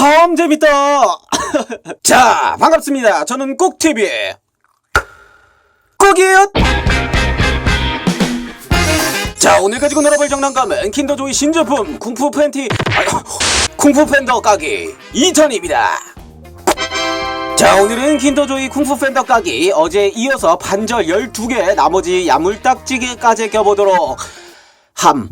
참 재밌다. 자, 반갑습니다. 저는 꼭TV 꼭이에요. 자, 오늘 가지고 놀아볼 장난감은 킨더조이 신제품 쿵푸 팬티 아니, 쿵푸 팬더 까기 2천입니다. 자 오늘은 킨더조이 쿵푸 팬더 까기 어제 이어서 반절 12개 나머지 야물딱지게까지 껴보도록 함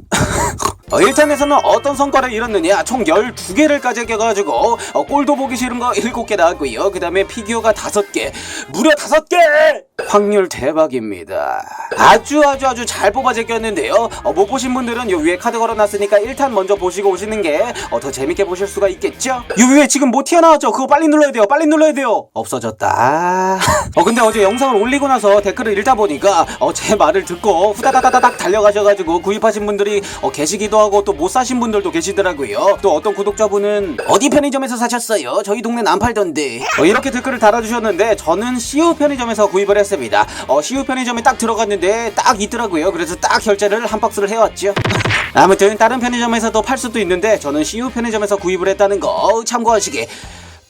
어, 1탄에서는 어떤 성과를 이뤘느냐? 총 12개를 까지 껴가지고 어, 꼴도 보기 싫은 거 7개 나왔고요. 그 다음에 피규어가 5개. 무려 5개 확률 대박입니다. 아주 아주 아주 잘 뽑아 제꼈는데요. 어, 못 보신 분들은 요 위에 카드 걸어놨으니까 1탄 먼저 보시고 오시는 게더 재밌게 보실 수가 있겠죠? 요 위에 지금 뭐 튀어나왔죠? 그거 빨리 눌러야 돼요. 빨리 눌러야 돼요. 없어졌다. 어 근데 어제 영상을 올리고 나서 댓글을 읽다 보니까 어, 제 말을 듣고 후다다다닥 달려가셔가지고 구입하신 분들이 어, 계시기도 하고 또 못 사신 분들도 계시더라고요. 또 어떤 구독자분은 어디 편의점에서 사셨어요? 저희 동네는 안 팔던데. 어, 이렇게 댓글을 달아주셨는데 저는 CU 편의점에서 구입을 했 습니다 어, CU 편의점에 딱 들어갔는데 딱 있더라고요 그래서 딱 결제를 한 박스를 해왔죠 아무튼 다른 편의점에서도 팔 수도 있는데 저는 CU 편의점에서 구입을 했다는 거 참고하시기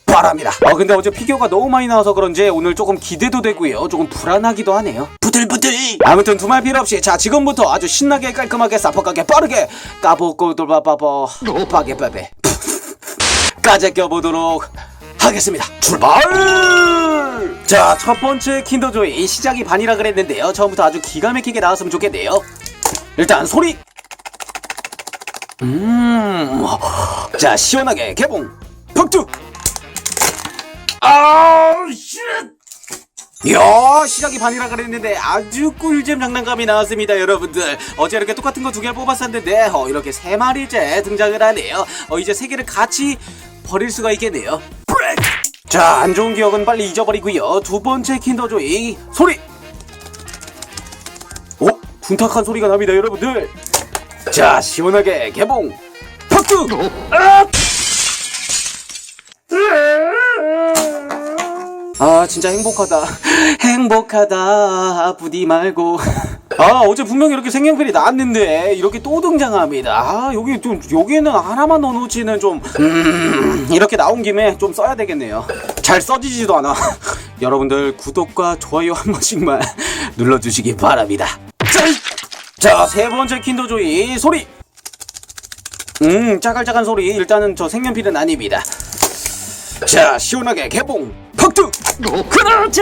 바랍니다. 어 근데 어제 피규어가 너무 많이 나와서 그런지 오늘 조금 기대도 되고요. 조금 불안하기도 하네요. 부들부들. 아무튼 두말 필요 없이 자 지금부터 아주 신나게 깔끔하게 사퍼가게 빠르게 까보고 돌바바버 빠게 빠베 까제 껴보도록 하겠습니다. 출발! 자, 첫 번째 킨더조이 시작이 반이라 그랬는데요. 처음부터 아주 기가 막히게 나왔으면 좋겠네요. 일단 소리. 음, 자 시원하게 개봉. 격투. 아우 쉣! 이야 시작이 반이라 그랬는데 아주 꿀잼 장난감이 나왔습니다 여러분들 어제 이렇게 똑같은 거 두 개를 뽑았었는데 어, 이렇게 세 마리째 등장을 하네요 어, 이제 세 개를 같이 버릴 수가 있겠네요! 자 안 좋은 기억은 빨리 잊어버리고요. 두 번째 킨더조이 소리! 어? 둔탁한 소리가 납니다 여러분들. 자 시원하게 개봉! 팍투 아! 아 진짜 행복하다. 행복하다. 아프디 말고 아 어제 분명히 이렇게 색연필이 나왔는데 이렇게 또 등장합니다. 아 여기 좀 여기에는 하나만 넣어놓지는 좀 음, 이렇게 나온 김에 좀 써야 되겠네요. 잘 써지지도 않아. 여러분들 구독과 좋아요 한 번씩만 눌러주시기 바랍니다. 자 세 번째 킨더조이 소리. 음 짜갈짜갈 소리. 일단은 저 색연필은 아닙니다. 자 시원하게 개봉 팍투 그렇지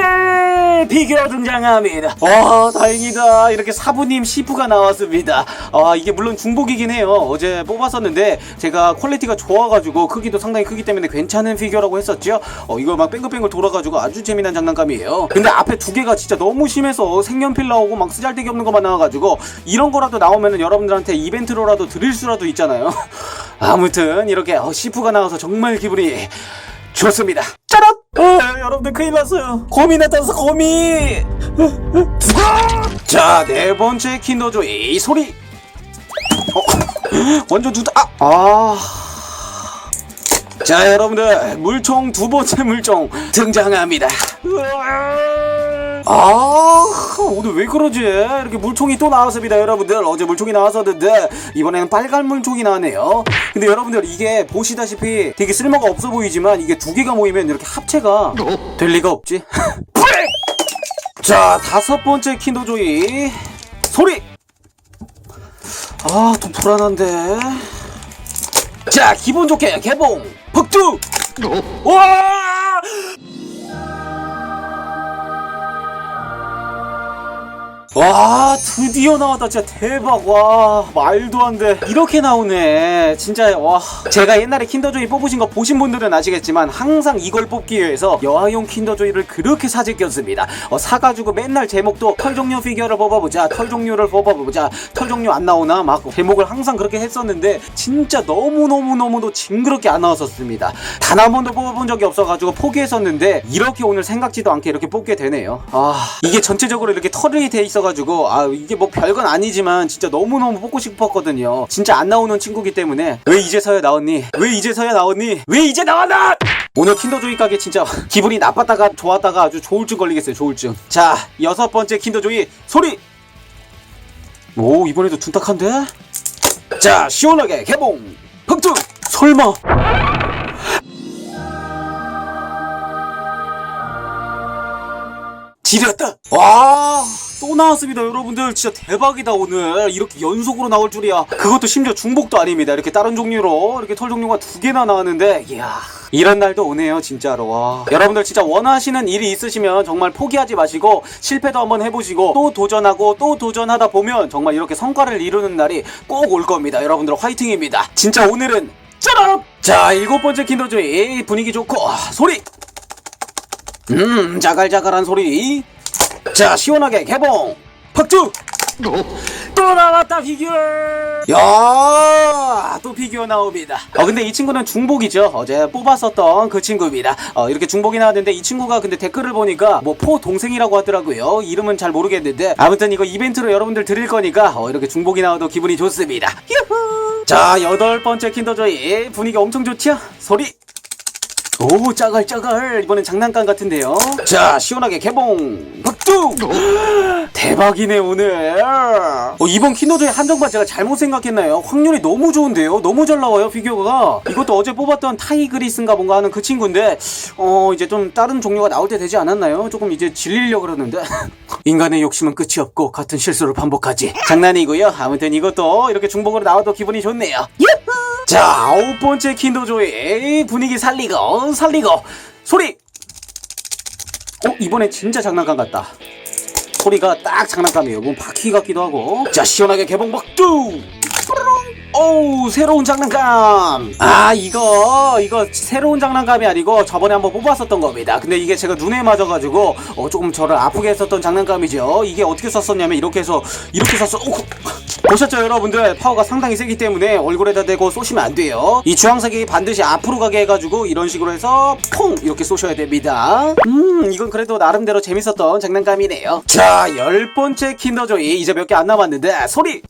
피규어 등장합니다 와 다행이다 이렇게 사부님 시프가 나왔습니다 아 이게 물론 중복이긴 해요 어제 뽑았었는데 제가 퀄리티가 좋아가지고 크기도 상당히 크기 때문에 괜찮은 피규어라고 했었죠 어 이거 막 뺑글뺑글 돌아가지고 아주 재미난 장난감이에요 근데 앞에 두 개가 진짜 너무 심해서 색연필 나오고 막 쓰잘데기 없는 것만 나와가지고 이런 거라도 나오면은 여러분들한테 이벤트로라도 드릴 수라도 있잖아요 아무튼 이렇게 어, 시프가 나와서 정말 기분이 좋습니다. 어, 여러분들 큰일 났어요. 곰이 나타나서 곰이! 자, 네 번째 킨더조이 소리. 어, 완전 두다. 아! 아. 자, 여러분들 물총 두 번째 물총 등장합니다. 아, 오늘 왜 그러지? 이렇게 물총이 또 나왔습니다, 여러분들. 어제 물총이 나왔었는데, 이번에는 빨간 물총이 나왔네요. 근데 여러분들, 이게 보시다시피 되게 쓸모가 없어 보이지만, 이게 두 개가 모이면 이렇게 합체가 될 리가 없지? 자, 다섯 번째 킨더조이. 소리! 아, 좀 불안한데. 자, 기분 좋게 개봉! 퍽두! 와! 와 드디어 나왔다. 진짜 대박. 와 말도 안 돼. 이렇게 나오네. 진짜 와. 제가 옛날에 킨더조이 뽑으신 거 보신 분들은 아시겠지만 항상 이걸 뽑기 위해서 여아용 킨더조이를 그렇게 사재꼈습니다. 어, 사가지고 맨날 제목도 털 종류 피규어를 뽑아보자 털 종류를 뽑아보자 털 종류 안 나오나? 막 제목을 항상 그렇게 했었는데 진짜 너무너무너무도 징그럽게 안 나왔었습니다. 단 한 번도 뽑아본 적이 없어가지고 포기했었는데 이렇게 오늘 생각지도 않게 이렇게 뽑게 되네요. 아 이게 전체적으로 이렇게 털이 돼 있어가 있어가지고 아 이게 뭐 별건 아니지만 진짜 너무너무 뽑고 싶었거든요. 진짜 안 나오는 친구기 때문에. 왜 이제서야 나왔니? 왜 이제서야 나왔니? 왜 이제 나왔나? 오늘 킨더조이 가게 진짜 기분이 나빴다가 좋았다가 아주 조울증 걸리겠어요 조울증. 자 여섯 번째 킨더조이 소리! 오 이번에도 둔탁한데? 자 시원하게 개봉! 펑투 설마! 지렸다! 와! 또 나왔습니다. 여러분들 진짜 대박이다 오늘. 이렇게 연속으로 나올 줄이야. 그것도 심지어 중복도 아닙니다. 이렇게 다른 종류로 이렇게 털 종류가 두 개나 나왔는데 이야. 이런 날도 오네요 진짜로. 와. 여러분들 진짜 원하시는 일이 있으시면 정말 포기하지 마시고 실패도 한번 해보시고 또 도전하고 또 도전하다 보면 정말 이렇게 성과를 이루는 날이 꼭 올 겁니다. 여러분들 화이팅입니다. 진짜 오늘은 짜란! 자 일곱 번째 킨더조이. 분위기 좋고 아, 소리! 음 자갈자갈한 소리 자 시원하게 개봉. 박주 또 나왔다 피규어 야또 피규어 나옵니다. 어 근데 이 친구는 중복이죠. 어제 뽑았었던 그 친구입니다. 어 이렇게 중복이 나왔는데 이 친구가 근데 댓글을 보니까 뭐 포 동생이라고 하더라고요. 이름은 잘 모르겠는데 아무튼 이거 이벤트로 여러분들 드릴 거니까 어 이렇게 중복이 나와도 기분이 좋습니다. 유후 자 여덟 번째 킨더조이. 분위기 엄청 좋죠? 소리 오 짜갈짜갈. 이번엔 장난감 같은데요. 자. 시원하게 개봉 박두! 대박이네 오늘. 어, 이번 키노조의 한정판 제가 잘못 생각했나요? 확률이 너무 좋은데요? 너무 잘 나와요 피규어가. 이것도 어제 뽑았던 타이그리스인가 뭔가 하는 그 친구인데 어 이제 좀 다른 종류가 나올 때 되지 않았나요? 조금 이제 질리려 그러는데. 인간의 욕심은 끝이 없고 같은 실수를 반복하지. 장난이고요. 아무튼 이것도 이렇게 중복으로 나와도 기분이 좋네요 자 아홉 번째 킨더조이. 분위기 살리고 살리고. 소리! 어 이번에 진짜 장난감 같다. 소리가 딱 장난감이에요. 뭔 바퀴 같기도 하고. 자 시원하게 개봉 박두 오우 새로운 장난감. 아 이거 이거 새로운 장난감이 아니고 저번에 한번 뽑았었던 겁니다. 근데 이게 제가 눈에 맞아가지고 어, 조금 저를 아프게 했었던 장난감이죠. 이게 어떻게 썼었냐면 이렇게 해서 이렇게 썼어. 오, 보셨죠 여러분들? 파워가 상당히 세기 때문에 얼굴에다 대고 쏘시면 안 돼요. 이 주황색이 반드시 앞으로 가게 해가지고 이런 식으로 해서 퐁! 이렇게 쏘셔야 됩니다. 음 이건 그래도 나름대로 재밌었던 장난감이네요. 자 열 번째 킨더조이. 이제 몇 개 안 남았는데 소리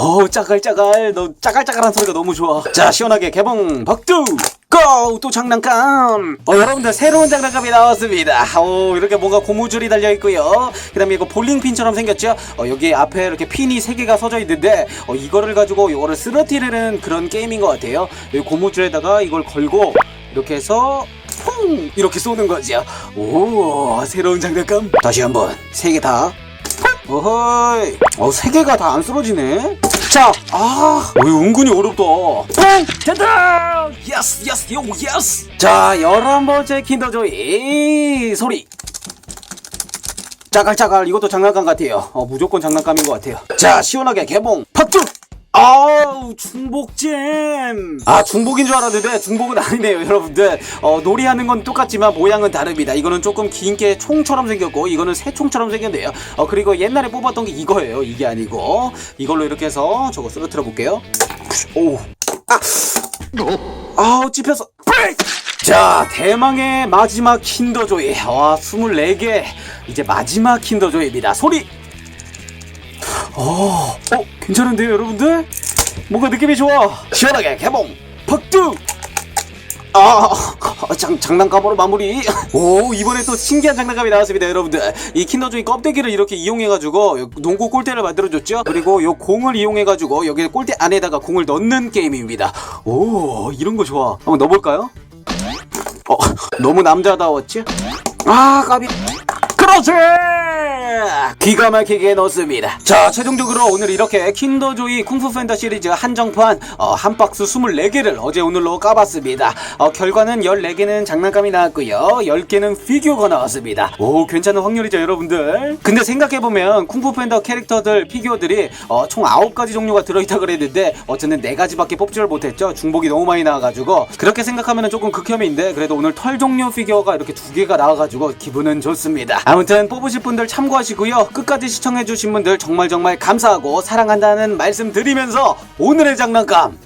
오 짜갈짜갈. 너 짜갈짜갈한 소리가 너무 좋아. 자 시원하게 개봉 박두. 고! 또 장난감. 어 여러분들 새로운 장난감이 나왔습니다. 오 이렇게 뭔가 고무줄이 달려있고요. 그 다음에 이거 볼링핀처럼 생겼죠? 어 여기 앞에 이렇게 핀이 3개가 서져 있는데 어 이거를 가지고 이거를 쓰러뜨리는 그런 게임인 것 같아요. 이 고무줄에다가 이걸 걸고 이렇게 해서 퐁! 이렇게 쏘는 거죠. 오 새로운 장난감. 다시 한번 3개 다 어허이 어, 세 개가 다 안 쓰러지네 자, 아, 오, 은근히 어렵다. 뽕! 됐다! 예스, 예스, 요, 예스! 자, 열한 번째 킨더조이 소리. 짜갈짜갈, 이것도 장난감 같아요. 어, 무조건 장난감인 것 같아요. 자, 시원하게 개봉. 박주! 아우 중복잼. 아 중복인 줄 알았는데 중복은 아니네요 여러분들. 어, 놀이하는 건 똑같지만 모양은 다릅니다. 이거는 조금 긴 게 총처럼 생겼고 이거는 새총처럼 생겼네요. 어, 그리고 옛날에 뽑았던 게 이거예요. 이게 아니고. 이걸로 이렇게 해서 저거 쓰러뜨려 볼게요. 오. 아! 아우 찝혔어 자 대망의 마지막 킨더조이. 와 24개. 이제 마지막 킨더조이입니다. 소리 어, 어, 괜찮은데요, 여러분들? 뭔가 느낌이 좋아. 시원하게 개봉. 박두. 아, 장, 장난감으로 마무리. 오, 이번에 또 신기한 장난감이 나왔습니다, 여러분들. 이 킨더조이 껍데기를 이렇게 이용해가지고 농구 골대를 만들어줬죠? 그리고 요 공을 이용해가지고 여기 골대 안에다가 공을 넣는 게임입니다. 오, 이런 거 좋아. 한번 넣어볼까요? 어, 너무 남자다웠지? 아, 까비. 그렇지! 기가 막히게 넣습니다. 자, 최종적으로 오늘 이렇게 킨더조이 쿵푸 팬더 시리즈 한정판 어, 한 박스 24개를 어제 오늘로 까봤습니다. 어, 결과는 14개는 장난감이 나왔고요. 10개는 피규어가 나왔습니다. 오, 괜찮은 확률이죠, 여러분들. 근데 생각해보면 쿵푸 팬더 캐릭터들 피규어들이 어, 총 9가지 종류가 들어있다 그랬는데 어쨌든 4가지밖에 뽑지를 못했죠. 중복이 너무 많이 나와가지고 그렇게 생각하면 조금 극혐인데 그래도 오늘 털 종류 피규어가 이렇게 두 개가 나와가지고 기분은 좋습니다. 아무튼 뽑으실 분들 참고하시 고요. 끝까지 시청해주신 분들 정말 정말 감사하고 사랑한다는 말씀 드리면서 오늘의 장난감